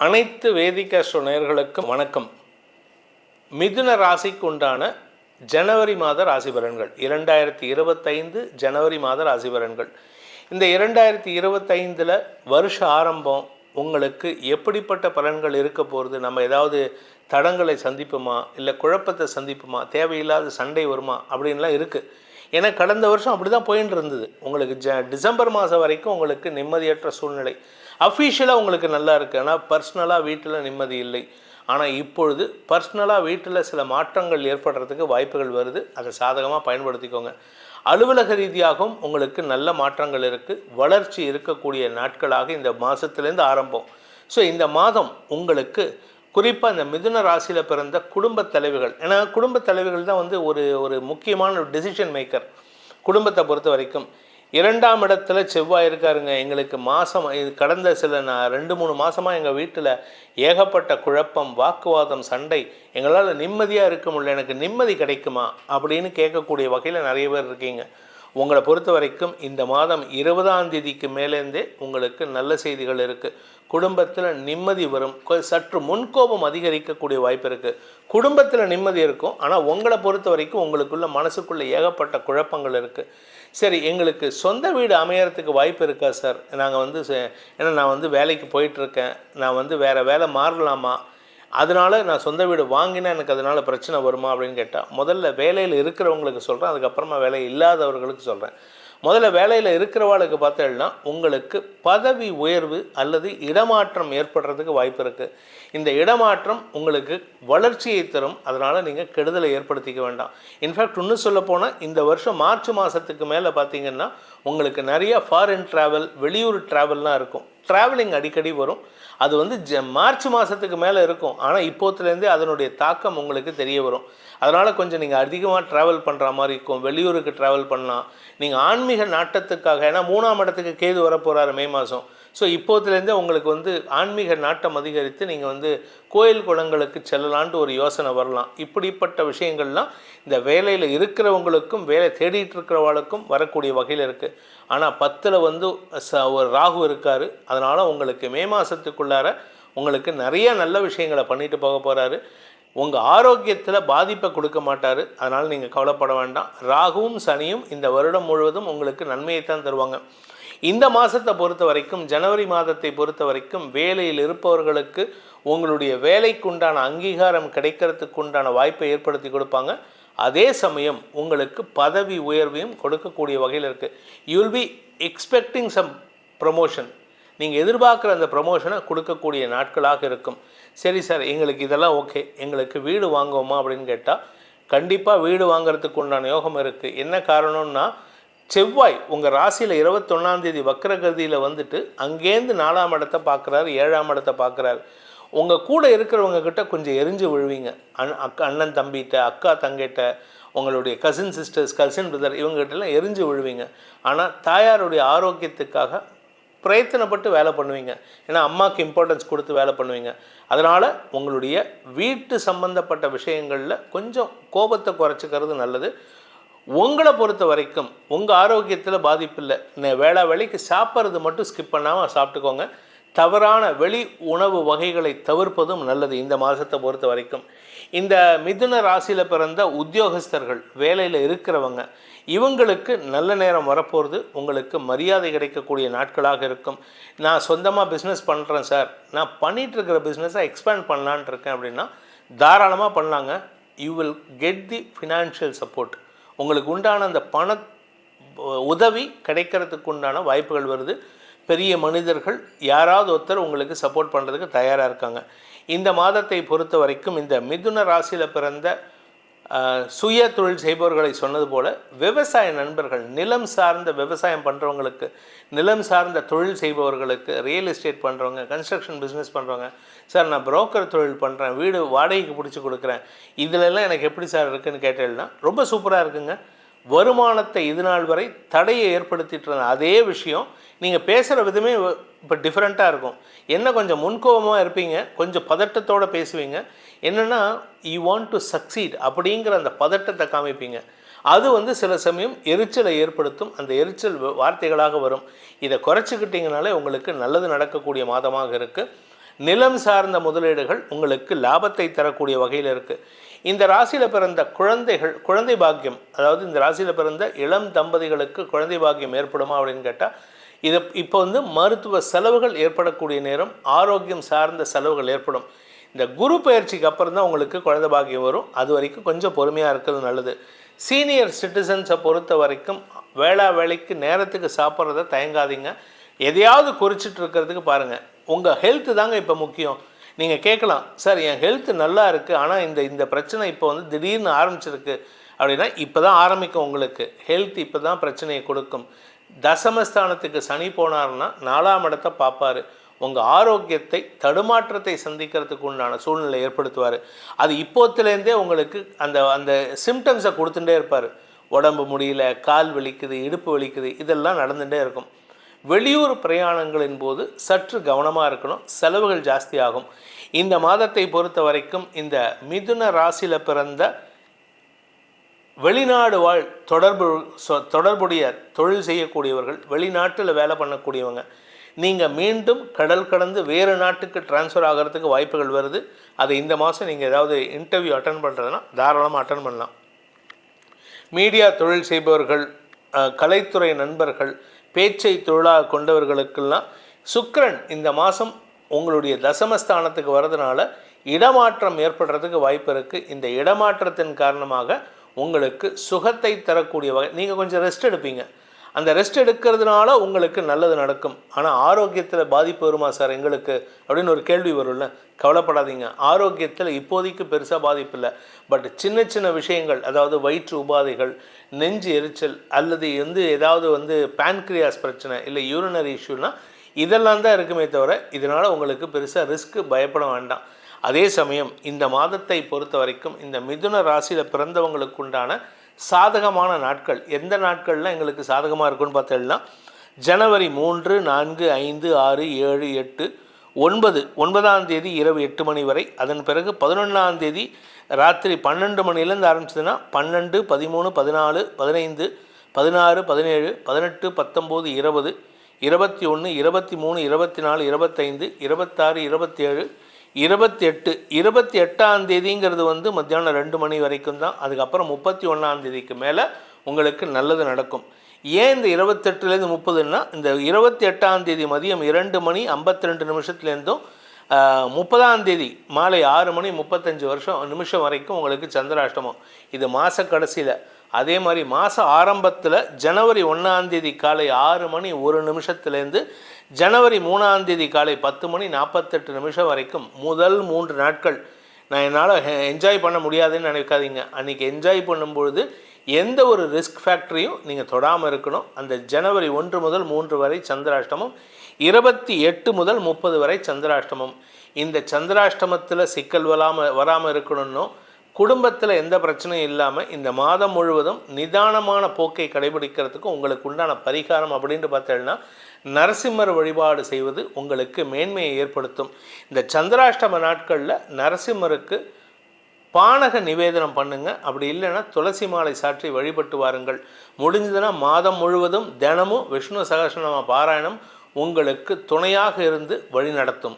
அனைத்து வேதிகாஸ்ட்ரோ நேயர்களுக்கும் வணக்கம். மிதுன ராசிக்கு உண்டான ஜனவரி மாத ராசி பலன்கள் இரண்டாயிரத்தி இருபத்தைந்து ஜனவரி மாத ராசி பலன்கள் இந்த இரண்டாயிரத்தி இருபத்தைந்தில் வருஷ ஆரம்பம் உங்களுக்கு எப்படிப்பட்ட பலன்கள் இருக்க போகிறது நம்ம ஏதாவது தடங்களை சந்திப்போமா? இல்லை குழப்பத்தை சந்திப்போமா? தேவையில்லாத சண்டை வருமா? அப்படின்லாம் இருக்குது ஏன்னா கடந்த வருஷம் அப்படி தான் போயின்னு இருந்தது உங்களுக்கு ஜ டிசம்பர் மாதம் வரைக்கும் உங்களுக்கு நிம்மதியற்ற சூழ்நிலை. அஃபீஷியலாக உங்களுக்கு நல்லா இருக்குது ஆனால் பர்சனலாக வீட்டில் நிம்மதி இல்லை. ஆனால் இப்பொழுது பர்சனலாக வீட்டில் சில மாற்றங்கள் ஏற்படுறதுக்கு வாய்ப்புகள் வருது. அதை சாதகமாக பயன்படுத்திக்கோங்க. அலுவலக ரீதியாகவும் உங்களுக்கு நல்ல மாற்றங்கள் இருக்குது வளர்ச்சி இருக்கக்கூடிய நாட்களாக இந்த மாதத்துலேருந்து ஆரம்பம். ஸோ இந்த மாதம் உங்களுக்கு குறிப்பாக இந்த மிதுன ராசியில் பிறந்த குடும்ப தலைவிகள் ஏன்னா குடும்ப தலைவிகள் தான் வந்து ஒரு ஒரு முக்கியமான டெசிஷன் மேக்கர் குடும்பத்தை பொறுத்த வரைக்கும். இரண்டாம் இடத்துல செவ்வாய் இருக்காருங்க. எங்களுக்கு மாதம் இது கடந்த சில நான் ரெண்டு மூணு மாதமாக எங்கள் வீட்டில் ஏகப்பட்ட குழப்பம் வாக்குவாதம் சண்டை. எங்களால் நிம்மதியாக இருக்க முடியல. எனக்கு நிம்மதி கிடைக்குமா? அப்படின்னு கேட்கக்கூடிய வகையில் நிறைய பேர் இருக்கீங்க. உங்களை பொறுத்த வரைக்கும் இந்த மாதம் இருபதாம் தேதிக்கு மேலேருந்தே உங்களுக்கு நல்ல செய்திகள் இருக்குது குடும்பத்தில் நிம்மதி வரும். சற்று முன்கோபம் அதிகரிக்கக்கூடிய வாய்ப்பு இருக்குது குடும்பத்தில் நிம்மதி இருக்கும். ஆனால் உங்களை பொறுத்த வரைக்கும் உங்களுக்குள்ள மனசுக்குள்ளே ஏகப்பட்ட குழப்பங்கள் இருக்குது சரி எங்களுக்கு சொந்த வீடு அமையறதுக்கு வாய்ப்பு இருக்கா சார்? நாங்கள் வந்து ச- ஏன்னா நான் வந்து வேலைக்கு போயிட்டுருக்கேன் நான் வந்து வேறு வேலை மாறலாமா? அதனால் நான் சொந்த வீடு வாங்கினா எனக்கு அதனால் பிரச்சனை வருமா அப்படின்னு கேட்டால் முதல்ல வேலையில் இருக்கிறவங்களுக்கு சொல்கிறேன் அதுக்கப்புறமா வேலை இல்லாதவர்களுக்கு சொல்கிறேன் முதல்ல வேலையில் இருக்கிறவாளுக்கு பார்த்தேன்னா உங்களுக்கு பதவி உயர்வு அல்லது இடமாற்றம் ஏற்படுறதுக்கு வாய்ப்பு இருக்குது இந்த இடமாற்றம் உங்களுக்கு வளர்ச்சியை தரும் அதனால் நீங்கள் கெடுதலை ஏற்படுத்திக்க வேண்டாம். இன்ஃபேக்ட் இன்னும் சொல்ல போனால் இந்த வருஷம் மார்ச் மாதத்துக்கு மேலே பார்த்தீங்கன்னா உங்களுக்கு நிறைய ஃபாரின் ட்ராவல் வெளியூர் ட்ராவல்லாம் இருக்கும். ட்ராவலிங் அடிக்கடி வரும். அது வந்து ஜ மார்ச் மாதத்துக்கு மேலே இருக்கும். ஆனால் இப்போத்துலேருந்தே அதனுடைய தாக்கம் உங்களுக்கு தெரிய வரும். அதனால் கொஞ்சம் நீங்கள் அதிகமாக ட்ராவல் பண்ணுற மாதிரி இருக்கும். வெளியூருக்கு ட்ராவல் பண்ணலாம். நீங்கள் ஆன்மீக நாட்டத்துக்காக ஏன்னா மூணாம் இடத்துக்கு கேது வரப்போகிறாரு மே மாதம் ஸோ இப்போத்துலேருந்தே உங்களுக்கு வந்து ஆன்மீக நாட்டம் அதிகரித்து நீங்கள் வந்து கோயில் குளங்களுக்கு செல்லலான்ட்டு ஒரு யோசனை வரலாம். இப்படிப்பட்ட விஷயங்கள்லாம் இந்த வேலையில் இருக்கிறவங்களுக்கும் வேலை தேடிட்டு இருக்கிறவங்களுக்கும் வரக்கூடிய வகையில் இருக்குது ஆனால் பத்தில் வந்து ச ஒரு ராகு இருக்கார். அதனால் உங்களுக்கு மே மாதத்துக்குள்ளார உங்களுக்கு நிறைய நல்ல விஷயங்களை பண்ணிட்டு போக போகிறாரு உங்கள் ஆரோக்கியத்தில் பாதிப்பை கொடுக்க மாட்டார். அதனால் நீங்கள் கவலைப்பட வேண்டாம். ராகுவும் சனியும் இந்த வருடம் முழுவதும் உங்களுக்கு நன்மையை தான் தருவாங்க. இந்த மாதத்தை பொறுத்த வரைக்கும் ஜனவரி மாதத்தை பொறுத்த வரைக்கும் வேலையில் இருப்பவர்களுக்கு உங்களுடைய வேலைக்குண்டான அங்கீகாரம் கிடைக்கிறதுக்கு உண்டான வாய்ப்பை ஏற்படுத்தி கொடுப்பாங்க. அதே சமயம் உங்களுக்கு பதவி உயர்வையும் கொடுக்கக்கூடிய வகையில் இருக்குது you will be expecting some promotion நீங்கள் எதிர்பார்க்குற அந்த ப்ரமோஷனை கொடுக்கக்கூடிய நாட்களாக இருக்கும். சரி சார் எங்களுக்கு இதெல்லாம் ஓகே எங்களுக்கு வீடு வாங்குவோமா அப்படின்னு கேட்டால் கண்டிப்பாக வீடு வாங்குறதுக்கு உண்டான யோகம் இருக்குது என்ன காரணம்னா செவ்வாய் உங்கள் ராசியில் இருபத்தொன்னாந்தேதி வக்கரகதியில் வந்துட்டு அங்கேருந்து நாலாம் இடத்தை பார்க்குறாரு ஏழாம் இடத்தை பார்க்குறாரு. உங்கள் கூட இருக்கிறவங்க கிட்ட கொஞ்சம் எரிஞ்சு விழுவீங்க. அண் அக்கா அண்ணன் தம்பிகிட்ட அக்கா தங்கிட்ட உங்களுடைய கசின் சிஸ்டர்ஸ் கசின் பிரதர் இவங்ககிட்டலாம் எரிஞ்சு விழுவீங்க. ஆனால் தாயாருடைய ஆரோக்கியத்துக்காக பிரயத்தனப்பட்டு வேலை பண்ணுவீங்க. ஏன்னா அம்மாவுக்கு இம்பார்ட்டன்ஸ் கொடுத்து வேலை பண்ணுவீங்க. அதனால் உங்களுடைய வீட்டு சம்பந்தப்பட்ட விஷயங்களில் கொஞ்சம் கோபத்தை குறைச்சிக்கிறது நல்லது. உங்களை பொறுத்த வரைக்கும் உங்கள் ஆரோக்கியத்தில் பாதிப்பு இல்லை. வேளா வேலைக்கு சாப்பிட்றது மட்டும் ஸ்கிப் பண்ணாமல் சாப்பிட்டுக்கோங்க. தவறான வெளி உணவு வகைகளை தவிர்ப்பதும் நல்லது இந்த மாதத்தை பொறுத்த வரைக்கும். இந்த மிதுன ராசியில் பிறந்த உத்தியோகஸ்தர்கள் வேலையில் இருக்கிறவங்க இவங்களுக்கு நல்ல நேரம் வரப்போகிறது உங்களுக்கு மரியாதை கிடைக்கக்கூடிய நாட்களாக இருக்கும். நான் சொந்தமாக பிஸ்னஸ் பண்ணுறேன் சார் நான் பண்ணிகிட்டு இருக்கிற பிஸ்னஸை எக்ஸ்பேண்ட் பண்ணலான் இருக்கேன் அப்படின்னா தாராளமாக பண்ணலாங்க. You will get the financial support உங்களுக்கு உண்டான அந்த பண உதவி கிடைக்கிறதுக்கு உண்டான வாய்ப்புகள் வருது. பெரிய மனிதர்கள் யாராவது ஒருத்தர் உங்களுக்கு சப்போர்ட் பண்ணுறதுக்கு தயாராக இருக்காங்க. இந்த மாதத்தை பொறுத்த வரைக்கும் இந்த மிதுன ராசியில் பிறந்த சுய தொழில் செய்பவர்களை சொன்னது போல் விவசாய நண்பர்கள் நிலம் சார்ந்த விவசாயம் பண்ணுறவங்களுக்கு நிலம் சார்ந்த தொழில் செய்பவர்களுக்கு ரியல் எஸ்டேட் பண்ணுறவங்க கன்ஸ்ட்ரக்ஷன் பிஸ்னஸ் பண்ணுறவங்க சார் நான் புரோக்கர் தொழில் பண்ணுறேன் வீடு வாடகைக்கு பிடிச்சி கொடுக்குறேன். இதிலெல்லாம் எனக்கு எப்படி சார் இருக்குதுன்னு கேட்டேன்னா ரொம்ப சூப்பராக இருக்குங்க. வருமானத்தை இது நாள் வரை தடையை ஏற்படுத்திட்டு இருந்த அதே விஷயம். நீங்கள் பேசுகிற விதமே இப்போ டிஃப்ரெண்ட்டாக இருக்கும். என்ன கொஞ்சம் முன்கோபமாக இருப்பீங்க? கொஞ்சம் பதட்டத்தோடு பேசுவீங்க. என்னென்னா யூ வாண்ட் டு சக்சீட் அப்படிங்கிற அந்த பதட்டத்தை காமிப்பீங்க. அது வந்து சில சமயம் எரிச்சலை ஏற்படுத்தும். அந்த எரிச்சல் வார்த்தைகளாக வரும். இதை குறைச்சிக்கிட்டிங்கனாலே உங்களுக்கு நல்லது நடக்கக்கூடிய மாதமாக இருக்குது நிலம் சார்ந்த முதலீடுகள் உங்களுக்கு லாபத்தை தரக்கூடிய வகையில் இருக்குது இந்த ராசியில் பிறந்த குழந்தைகள் குழந்தை பாக்கியம் அதாவது இந்த ராசியில் பிறந்த இளம் தம்பதிகளுக்கு குழந்தை பாக்கியம் ஏற்படுமா அப்படின்னு கேட்டால் இது இப்போ வந்து மருத்துவ செலவுகள் ஏற்படக்கூடிய நேரம் ஆரோக்கியம் சார்ந்த செலவுகள் ஏற்படும். இந்த குரு பயிற்சிக்கு அப்புறம் தான் உங்களுக்கு குழந்தை பாக்கியம் வரும். அது வரைக்கும் கொஞ்சம் பொறுமையாக இருக்கிறது நல்லது. சீனியர் சிட்டிசன்ஸை பொறுத்த வரைக்கும் வேளா வேலைக்கு நேரத்துக்கு சாப்பிட்றத தயங்காதீங்க. எதையாவது குறிச்சிட்டு இருக்கிறதுக்கு பாருங்கள் உங்கள் ஹெல்த்து தாங்க இப்போ முக்கியம். நீங்கள் கேட்கலாம் சார் என் ஹெல்த் நல்லா இருக்குது ஆனால் இந்த இந்த பிரச்சனை இப்போ வந்து திடீர்னு ஆரம்பிச்சிருக்கு. அப்படின்னா இப்போ தான் ஆரம்பிக்கும் உங்களுக்கு. ஹெல்த் இப்போ தான் பிரச்சனையை கொடுக்கும். தசமஸ்தானத்துக்கு சனி போனார்னா நாலாம் இடத்தை பார்ப்பாரு. உங்கள் ஆரோக்கியத்தை தடுமாற்றத்தை சந்திக்கிறதுக்கு உண்டான சூழ்நிலை ஏற்படுத்துவார். அது இப்போத்துலேருந்தே உங்களுக்கு அந்த அந்த சிம்டம்ஸை கொடுத்துட்டே இருப்பார். உடம்பு முடியல கால் வலிக்குது இடுப்பு வலிக்குது இதெல்லாம் நடந்துகிட்டே இருக்கும். வெளியூர் பிரயாணங்களின் போது சற்று கவனமாக இருக்கணும். செலவுகள் ஜாஸ்தியாகும். இந்த மாதத்தை பொறுத்த வரைக்கும் இந்த மிதுன ராசியில் பிறந்த வெளிநாடு வாழ் தொடர்பு சொ- தொடர்புடைய தொழில் செய்யக்கூடியவர்கள் வெளிநாட்டில் வேலை பண்ணக்கூடியவங்க நீங்கள் மீண்டும் கடல் கடந்து வேறு நாட்டுக்கு ட்ரான்ஸ்ஃபர் ஆகிறதுக்கு வாய்ப்புகள் வருது. அதை இந்த மாதம் நீங்கள் ஏதாவது இன்டர்வியூ அட்டன் பண்ணுறதுனா தாராளமாக அட்டன் பண்ணலாம். மீடியா தொழில் செய்பவர்கள் கலைத்துறை நண்பர்கள் பேச்சை தொழிலாக கொண்டவர்களுக்கெல்லாம் சுக்கரன் இந்த மாதம் உங்களுடைய தசமஸ்தானத்துக்கு வர்றதுனால இடமாற்றம் ஏற்படுறதுக்கு வாய்ப்பு இருக்குது இந்த இடமாற்றத்தின் காரணமாக உங்களுக்கு சுகத்தை தரக்கூடிய வகை நீங்கள் கொஞ்சம் ரெஸ்ட் எடுப்பீங்க. அந்த ரெஸ்ட் எடுக்கிறதுனால உங்களுக்கு நல்லது நடக்கும். ஆனால் ஆரோக்கியத்தில் பாதிப்பு வருமா சார் எங்களுக்கு? அப்படின்னு ஒரு கேள்வி வரும்ல. கவலைப்படாதீங்க. ஆரோக்கியத்தில் இப்போதைக்கு பெருசாக பாதிப்பு இல்லை. பட் சின்ன சின்ன விஷயங்கள் அதாவது வயிற்று உபாதைகள் நெஞ்சு எரிச்சல் அல்லது வந்து ஏதாவது வந்து பேன்க்ரியாஸ் பிரச்சனை இல்லை யூரினரி இஷ்யூனா இதெல்லாம் தான் இருக்குமே தவிர இதனால் உங்களுக்கு பெருசாக ரிஸ்க்கு பயப்பட வேண்டாம். அதே சமயம் இந்த மாதத்தை பொறுத்த வரைக்கும் இந்த மிதுன ராசியில் பிறந்தவங்களுக்கு உண்டான சாதகமான நாட்கள். எந்த நாட்கள்லாம் எங்களுக்கு சாதகமாக இருக்குன்னு பார்த்தோம்னா ஜனவரி மூன்று நான்கு ஐந்து ஆறு ஏழு எட்டு ஒன்பது. ஒன்பதாம் தேதி இரவு எட்டு மணி வரை. அதன் பிறகு பதினொன்றாம் தேதி ராத்திரி பன்னெண்டு மணிலேருந்து ஆரம்பிச்சதுன்னா பன்னெண்டு பதிமூணு பதினாலு பதினைந்து பதினாறு பதினேழு பதினெட்டு பத்தொம்போது இருபது இருபத்தி ஒன்று இருபத்தி மூணு இருபத்தி நாலு இருபத்தைந்து இருபத்தாறு இருபத்தேழு இருபத்தி எட்டு இருபத்தி எட்டாம் தேதிங்கிறது வந்து மத்தியானம் ரெண்டு மணி வரைக்கும் தான். அதுக்கப்புறம் முப்பத்தி ஒன்றாம் தேதிக்கு மேலே உங்களுக்கு நல்லது நடக்கும். ஏன் இந்த இருபத்தெட்டுலேருந்து முப்பதுன்னா இந்த இருபத்தி எட்டாம் தேதி மதியம் இரண்டு மணி ஐம்பத்தி ரெண்டு நிமிஷத்துலேருந்தும் முப்பதாம் தேதி மாலை ஆறு மணி முப்பத்தஞ்சு வருஷம் நிமிஷம் வரைக்கும் உங்களுக்கு சந்திராஷ்டமம். இது மாத கடைசியில். அதே மாதிரி மாத ஆரம்பத்தில் ஜனவரி ஒன்றாந்தேதி காலை ஆறு மணி ஒரு நிமிஷத்துலேருந்து ஜனவரி மூணாந்தேதி காலை பத்து மணி நாற்பத்தெட்டு நிமிஷம் வரைக்கும் முதல் மூன்று நாட்கள். நான் என்னால் என்ஜாய் பண்ண முடியாதுன்னு நினைக்காதீங்க. அன்றைக்கி என்ஜாய் பண்ணும்பொழுது எந்த ஒரு ரிஸ்க் ஃபேக்டரியும் நீங்கள் தொடாமல் இருக்கணும். அந்த ஜனவரி ஒன்று முதல் மூன்று வரை சந்திராஷ்டமம் இருபத்தி எட்டு முதல் முப்பது வரை சந்திராஷ்டமம். இந்த சந்திராஷ்டமத்தில் சிக்கல் வராமல் வராமல் இருக்கணும்னோ குடும்பத்தில் எந்த பிரச்சனையும் இல்லாமல் இந்த மாதம் முழுவதும் நிதானமான போக்கை கடைபிடிக்கிறதுக்கு உங்களுக்கு உண்டான பரிகாரம் அப்படின்ட்டு பார்த்தீங்கன்னா நரசிம்மர் வழிபாடு செய்வது உங்களுக்கு மேன்மையை ஏற்படுத்தும். இந்த சந்திராஷ்டம நாட்களில் நரசிம்மருக்கு பானக நிவேதனம் பண்ணுங்க. அப்படி இல்லைன்னா துளசி மாலை சாற்றி வழிபட்டு வாருங்கள். முடிஞ்சதுன்னா மாதம் முழுவதும் தினமும் விஷ்ணு சகசனம பாராயணம் உங்களுக்கு துணையாக இருந்து வழி நடத்தும்